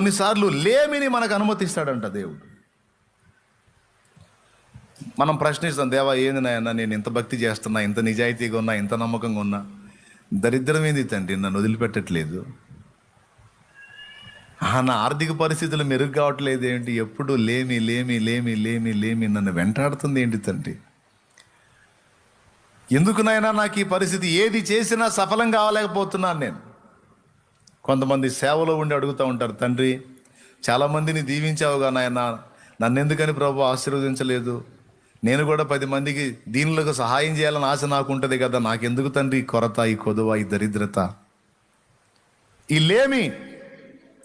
కొన్నిసార్లు లేమిని మనకు అనుమతిస్తాడంట దేవుడు. మనం ప్రశ్నిస్తాం దేవా ఏంది నాయన నేను ఇంత భక్తి చేస్తున్నా ఇంత నిజాయితీగా ఉన్నా ఇంత నమ్మకంగా ఉన్నా దరిద్రం ఏంది తండ్రి నన్ను వదిలిపెట్టట్లేదు. ఆ, నా ఆర్థిక పరిస్థితులు మెరుగు కావట్లేదు ఏంటి? ఎప్పుడు లేమి లేమి లేమి లేమి లేమి నన్ను వెంటాడుతుంది ఏంటి తండ్రి? ఎందుకునైనా నాకు ఈ పరిస్థితి? ఏది చేసినా సఫలం కావలేకపోతున్నాను నేను. కొంతమంది సేవలో ఉండి అడుగుతూ ఉంటారు తండ్రి చాలామందిని దీవించావుగా నాయన. నన్నెందుకని ప్రభు ఆశీర్వదించలేదు? నేను కూడా పది మందికి దీనిలోకి సహాయం చేయాలని ఆశ నాకు ఉంటుంది కదా. నాకెందుకు తండ్రి ఈ కొరత ఈ కొదువ ఈ దరిద్రత? ఈ లేమి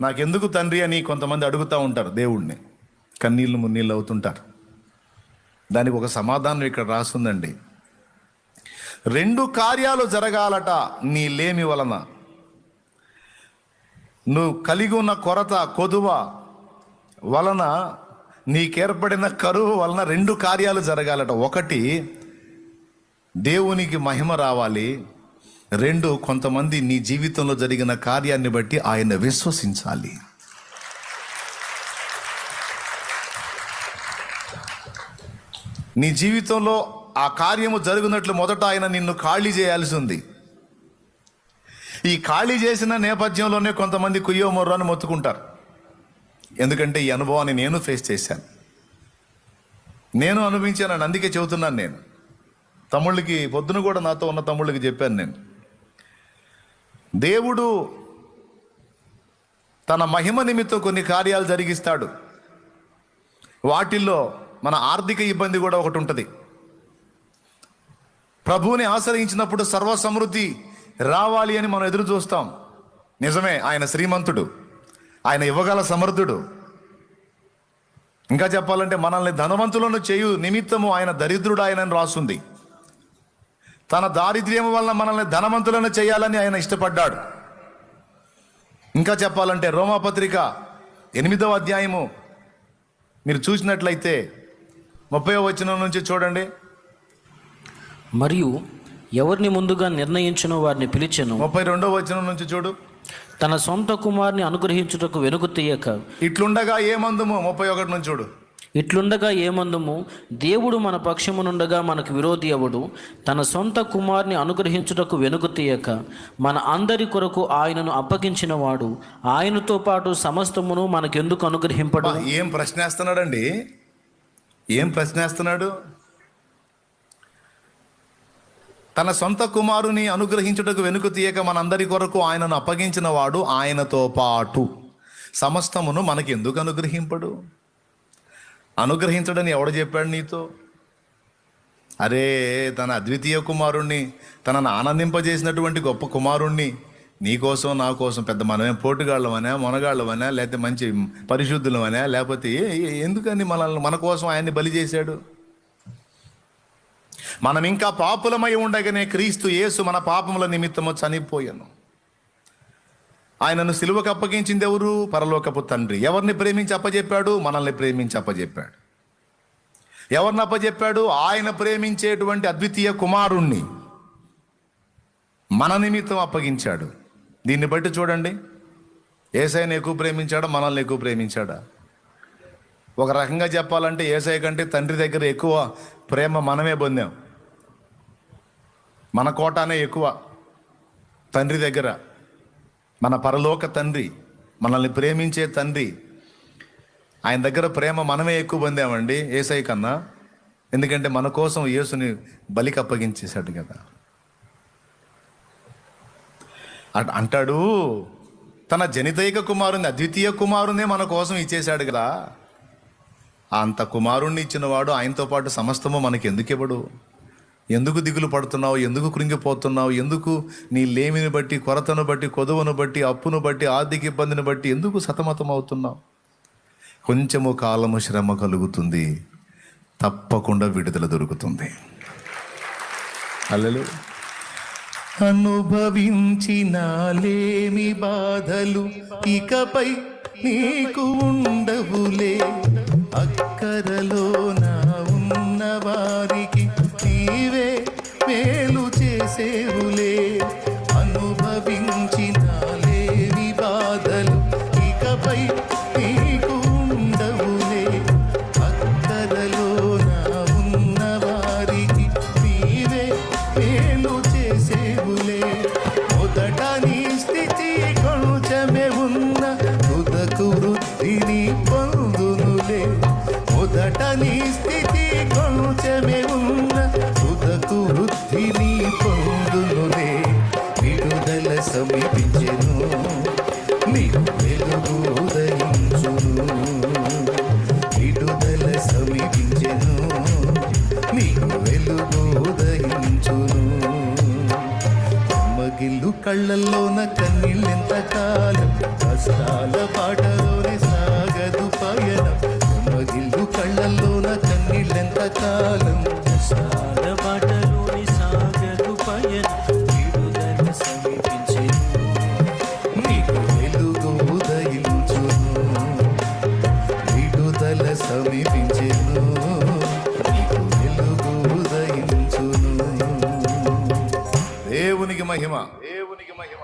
నాకెందుకు తండ్రి అని కొంతమంది అడుగుతూ ఉంటారు దేవుణ్ణి. కన్నీళ్ళు మున్నీళ్ళు అవుతుంటారు. దానికి ఒక సమాధానం ఇక్కడ రాస్తుందండి. రెండు కార్యాలు జరగాలట నీ లేమి వలన. నువ్వు కలిగి ఉన్న కొరత కొదువ వలన నీకేర్పడిన కరువు వలన రెండు కార్యాలు జరగాలట. ఒకటి దేవునికి మహిమ రావాలి. రెండు కొంతమంది నీ జీవితంలో జరిగిన కార్యాన్ని బట్టి ఆయన విశ్వసించాలి. నీ జీవితంలో ఆ కార్యము జరుగునట్లు మొదట ఆయన నిన్ను ఖాళీ చేయాల్సి ఉంది. ఈ ఖాళీ చేసిన నేపథ్యంలోనే కొంతమంది కుయ్యో మొర్రాన్ని మొత్తుకుంటారు. ఎందుకంటే ఈ అనుభవాన్ని నేను ఫేస్ చేశాను. నేను అనుభవించానని అందుకే చెబుతున్నాను నేను. తమ్ముళ్ళకి పొద్దున కూడా నాతో ఉన్న తమ్ముళ్ళకి చెప్పాను నేను. దేవుడు తన మహిమ నిమిత్తం కొన్ని కార్యాలు జరిగిస్తాడు. వాటిల్లో మన ఆర్థిక ఇబ్బంది కూడా ఒకటి ఉంటుంది. ప్రభువుని ఆశ్రయించినప్పుడు సర్వ సమృద్ధి రావాలి అని మనం ఎదురు చూస్తాం. నిజమే ఆయన శ్రీమంతుడు. ఆయన ఇవ్వగల సమర్థుడు. ఇంకా చెప్పాలంటే మనల్ని ధనవంతులను చేయు నిమిత్తము ఆయన దరిద్రుడు ఆయనని రాసుంది. తన దారిద్ర్యం వలన మనల్ని ధనవంతులను చేయాలని ఆయన ఇష్టపడ్డాడు. ఇంకా చెప్పాలంటే రోమాపత్రిక ఎనిమిదవ అధ్యాయము. మీరు చూసినట్లయితే ముప్పై వచనం నుంచి చూడండి. మరియు ఎవరిని ముందుగా నిర్ణయించునో వారిని పిలిచెను. ముప్పై రెండవ వచనం నుంచి చూడు. తన సొంత కుమారుని అనుగ్రహించుటకు వెనుక తీయక. ఇట్లుండగా ఏమందుము ముప్పై ఒకటి నుంచి చూడు. ఇట్లుండగా ఏమందుము దేవుడు మన పక్షమునుండగా మనకు విరోధి ఎవడు? తన సొంత కుమారుని అనుగ్రహించుటకు వెనుక తీయక. మన అందరి కొరకు ఆయనను అప్పగించిన వాడు ఆయనతో పాటు సమస్తమును మనకెందుకు అనుగ్రహింపడు? ఏం ప్రశ్నేస్తున్నాడండి? ఏం ప్రశ్నేస్తున్నాడు? తన సొంత కుమారుని అనుగ్రహించుటకు వెనుక తీయక మనందరి కొరకు ఆయనను అప్పగించిన వాడు ఆయనతో పాటు. సమస్తమును మనకి ఎందుకు అనుగ్రహింపడు? అనుగ్రహించడని ఎవడు చెప్పాడు నీతో? అరే తన అద్వితీయ కుమారుణ్ణి తనను ఆనందింపజేసినటువంటి గొప్ప కుమారుణ్ణి నీకోసం నా కోసం పెద్ద మనమే పోటుగాళ్ళమనా మొనగాళ్ళమనా లేకపోతే మంచి పరిశుద్ధులమనా లేకపోతే ఎందుకని మనల్ని మన కోసం ఆయన్ని బలి చేశాడు? మనం ఇంకా పాపులమై ఉండగానే క్రీస్తు యేసు మన పాపముల నిమిత్తము చనిపోయాను. ఆయనను సిలువకు అప్పగించింది ఎవరు? పరలోకపు తండ్రి. ఎవరిని ప్రేమించి అప్పజెప్పాడు? మనల్ని ప్రేమించి అప్పజెప్పాడు. ఎవరిని అప్పజెప్పాడు? ఆయన ప్రేమించేటువంటి అద్వితీయ కుమారుణ్ణి మన నిమిత్తం అప్పగించాడు. దీన్ని బట్టి చూడండి. ఏసైని ఎక్కువ ప్రేమించాడా? మనల్ని ఎక్కువ ప్రేమించాడా? ఒక రకంగా చెప్పాలంటే ఏసఐ కంటే తండ్రి దగ్గర ఎక్కువ ప్రేమ మనమే పొందాం. మన కోటానే ఎక్కువ. తండ్రి దగ్గర. మన పరలోక తండ్రి మనల్ని ప్రేమించే తండ్రి. ఆయన దగ్గర ప్రేమ మనమే ఎక్కువ పొందామండి ఏసై కన్నా. ఎందుకంటే మన కోసం యేసుని బలికి అప్పగించేశాడు కదా. అట్- అంటాడు తన జనితైక కుమారుని అద్వితీయ కుమారునే మన కోసం ఇచ్చేశాడు కదా. అంత కుమారుణ్ణి ఇచ్చినవాడు ఆయనతో పాటు సమస్తము మనకి ఎందుకు ఇవ్వడు ఎందుకు దిగులు పడుతున్నావు? ఎందుకు కృంగిపోతున్నావు? ఎందుకు నీ లేమిని బట్టి కొరతను బట్టి కొదువును బట్టి అప్పును బట్టి ఆర్థిక ఇబ్బందిని బట్టి ఎందుకు సతమతం అవుతున్నావు కొంచెము కాలము శ్రమ కలుగుతుంది. తప్పకుండా విడుదల దొరుకుతుంది. అల్లలు అనుభవించిన లేమి బాధలు ఇకపై నీకు ఉండవులే. అక్కరలో నా ఉన్నవారికి నీవే మేలు చేసేవులే కళ్ళల్లోన కన్నీళ్ళెంత కాలం? కష్టాల పాటలోనే సాగదు పయనం. కొమ్మగిల్లు కళ్ళల్లోన కన్నీళ్ళెంత కాలం? కష్టాల పాటలోని సాగదు పయనం. విడుదల సమీపించెను. నీకు వెలుగు ఉదయించును. విడుదల సమీపించెను. దేవునికి మహిమ.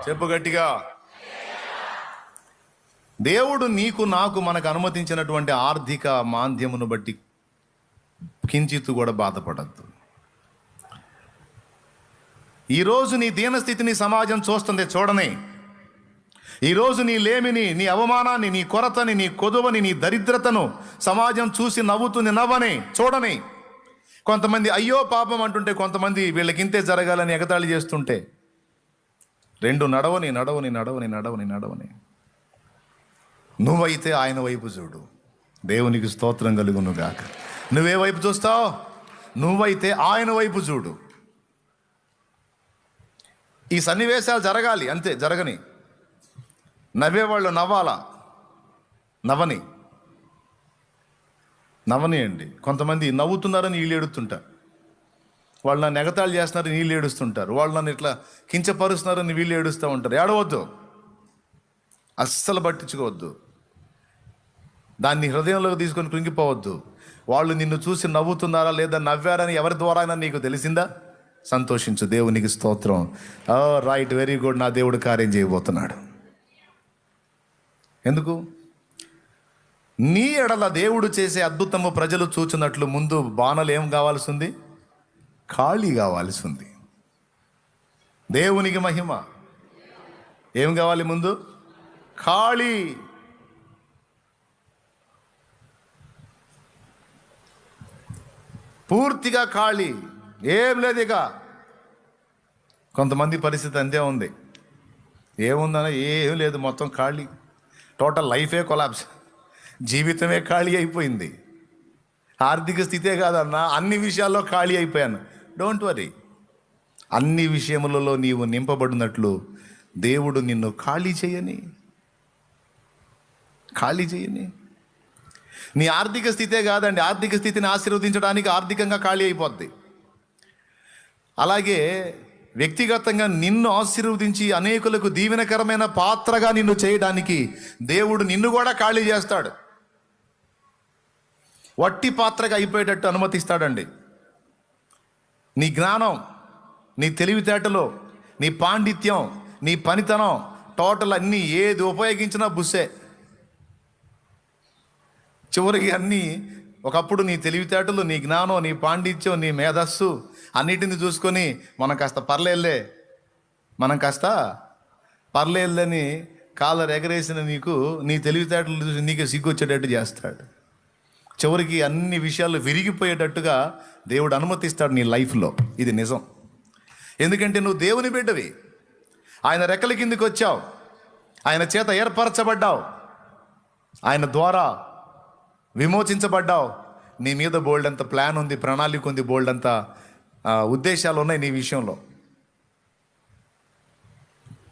చెప్పు గట్టిగా. దేవుడు నీకు నాకు మనకు అనుమతించినటువంటి ఆర్థిక మాంద్యమును బట్టి కించిత్తు కూడా బాధపడద్దు. ఈరోజు నీ దీనస్థితిని సమాజం చూస్తుంది చూడని. ఈరోజు నీ లేమిని నీ అవమానాన్ని నీ కొరతని నీ కొదువని నీ దరిద్రతను సమాజం చూసి నవ్వుతుంది నవ్వని చూడని. కొంతమంది అయ్యో పాపం అంటుంటే కొంతమంది వీళ్ళకింతే జరగాలని ఎగతాళి చేస్తుంటే రెండు నడవని నడవని నడవని నడవని నడవని. నువ్వైతే ఆయన వైపు చూడు. దేవునికి స్తోత్రం కలుగును గాక. నువ్వే వైపు చూస్తావు? నువ్వైతే ఆయన వైపు చూడు. ఈ సన్నివేశాలు జరగాలి అంతే జరగని. నవ్వేవాళ్ళు నవ్వాలా? నవ్వని. అండి కొంతమంది నవ్వుతున్నారని వీళ్ళు ఎడుతుంటారు. వాళ్ళు నన్ను ఎగతాళి చేస్తున్నారు నీళ్ళు ఏడుస్తుంటారు. వాళ్ళు నన్ను ఇట్లా కించపరుస్తున్నారని వీళ్ళు ఏడుస్తూ ఉంటారు. ఏడవద్దు. అస్సలు పట్టించుకోవద్దు. దాన్ని హృదయంలోకి తీసుకొని కృంగిపోవద్దు. వాళ్ళు నిన్ను చూసి నవ్వుతున్నారా లేదా నవ్వారని ఎవరి ద్వారా అయినా నీకు తెలిసిందా? సంతోషించు. దేవునికి స్తోత్రం. రైట్ వెరీ గుడ్ నా దేవుడు కార్యం చేయబోతున్నాడు. ఎందుకు? నీ ఎడల దేవుడు చేసే అద్భుతము ప్రజలు చూచినట్లు ముందు బాణలు ఏం కావాల్సింది ఖాళీ కావాల్సి ఉంది దేవునికి మహిమ. ఏం కావాలి ముందు? ఖాళీ. పూర్తిగా ఖాళీ. ఏం లేదు ఇక. కొంతమంది పరిస్థితి అంతే ఉంది. ఏముందన్న ఏం లేదు మొత్తం ఖాళీ. టోటల్ లైఫే కొలాబ్స్. జీవితమే ఖాళీ అయిపోయింది. ఆర్థిక స్థితే కాదన్నా అన్ని విషయాల్లో ఖాళీ అయిపోయాను. డోంట్ వరీ అన్ని విషయములలో నీవు నింపబడినట్లు దేవుడు నిన్ను ఖాళీ చేయని. ఖాళీ చేయని. నీ ఆర్థిక స్థితే కాదండి. ఆర్థిక స్థితిని ఆశీర్వదించడానికి ఆర్థికంగా ఖాళీ అయిపోద్ది. అలాగే వ్యక్తిగతంగా నిన్ను ఆశీర్వదించి అనేకులకు దీవెనకరమైన పాత్రగా నిన్ను చేయడానికి దేవుడు నిన్ను కూడా ఖాళీ చేస్తాడు. వట్టి పాత్రగా అయిపోయేటట్టు అనుమతిస్తాడండి. నీ జ్ఞానం నీ తెలివితేటలు నీ పాండిత్యం నీ పనితనం టోటల్ అన్నీ ఏది ఉపయోగించినా బుస్సే. చివరికి అన్నీ ఒకప్పుడు నీ తెలివితేటలు నీ జ్ఞానం నీ పాండిత్యం నీ మేధస్సు అన్నిటిని చూసుకొని మనం కాస్త పర్లేదులే. మనం కాస్త పర్లేదులని కాలర్ ఎగరేసిన నీకు నీ తెలివితేటలు చూసి నీకే సిగ్గొచ్చేటట్టు చేస్తాడు. చివరికి అన్ని విషయాలు విరిగిపోయేటట్టుగా దేవుడు అనుమతిస్తాడు నీ లైఫ్లో. ఇది నిజం. ఎందుకంటే నువ్వు దేవుని బిడ్డవి. ఆయన రెక్కల కిందికి వచ్చావు. ఆయన చేత ఏర్పరచబడ్డావు. ఆయన ద్వారా విమోచించబడ్డావు. నీ మీద బోల్డ్ అంత ప్లాన్ ఉంది ప్రణాళిక ఉంది బోల్డ్ అంత ఉద్దేశాలు ఉన్నాయి నీ విషయంలో.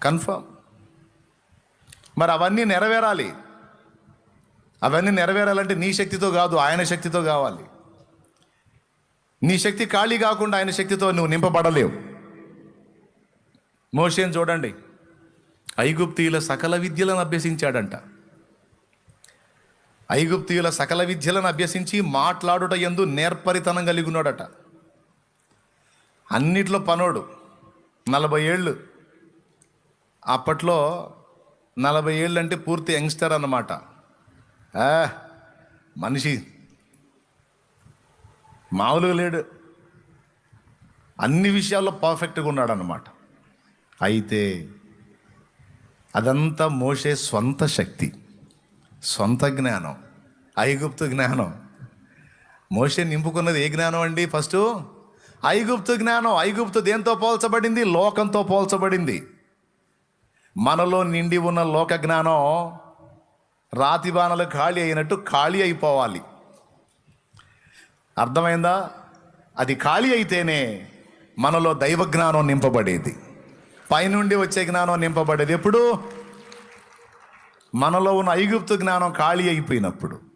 కన్ఫర్మ్ మరి అవన్నీ నెరవేరాలి. అవన్నీ నెరవేరాలంటే నీ శక్తితో కాదు ఆయన శక్తితో కావాలి. నీ శక్తి ఖాళీ కాకుండా ఆయన శక్తితో నువ్వు నింపబడలేవు. మోషేని చూడండి. ఐగుప్తీయుల సకల విద్యలను అభ్యసించాడంట. ఐగుప్తీయుల సకల విద్యలను అభ్యసించి మాట్లాడుట ఎందు నేర్పరితనం కలిగి ఉన్నాడట అన్నిట్లో పనోడు. నలభై ఏళ్ళు. అప్పట్లో నలభై ఏళ్ళు అంటే పూర్తి యంగ్స్టర్ అన్నమాట. మనిషి. మామూలుగా లేడు. అన్ని విషయాల్లో పర్ఫెక్ట్గా ఉన్నాడనమాట అయితే అదంతా మోసే స్వంత శక్తి సొంత జ్ఞానం ఐగుప్తు జ్ఞానం. మోసే నింపుకున్నది ఏ జ్ఞానం అండి? ఫస్ట్ ఐగుప్తు జ్ఞానం. ఐగుప్తు దేంతో పోల్చబడింది? లోకంతో పోల్చబడింది. మనలో నిండి ఉన్న లోక జ్ఞానం రాతి బాణలు ఖాళీ అయినట్టు ఖాళీ అయిపోవాలి. అర్థమైందా? అది ఖాళీ అయితేనే మనలో దైవ జ్ఞానం నింపబడేది. పైనుండి వచ్చే జ్ఞానం నింపబడేది ఎప్పుడు? మనలో ఉన్న ఐగుప్తు జ్ఞానం ఖాళీ అయిపోయినప్పుడు.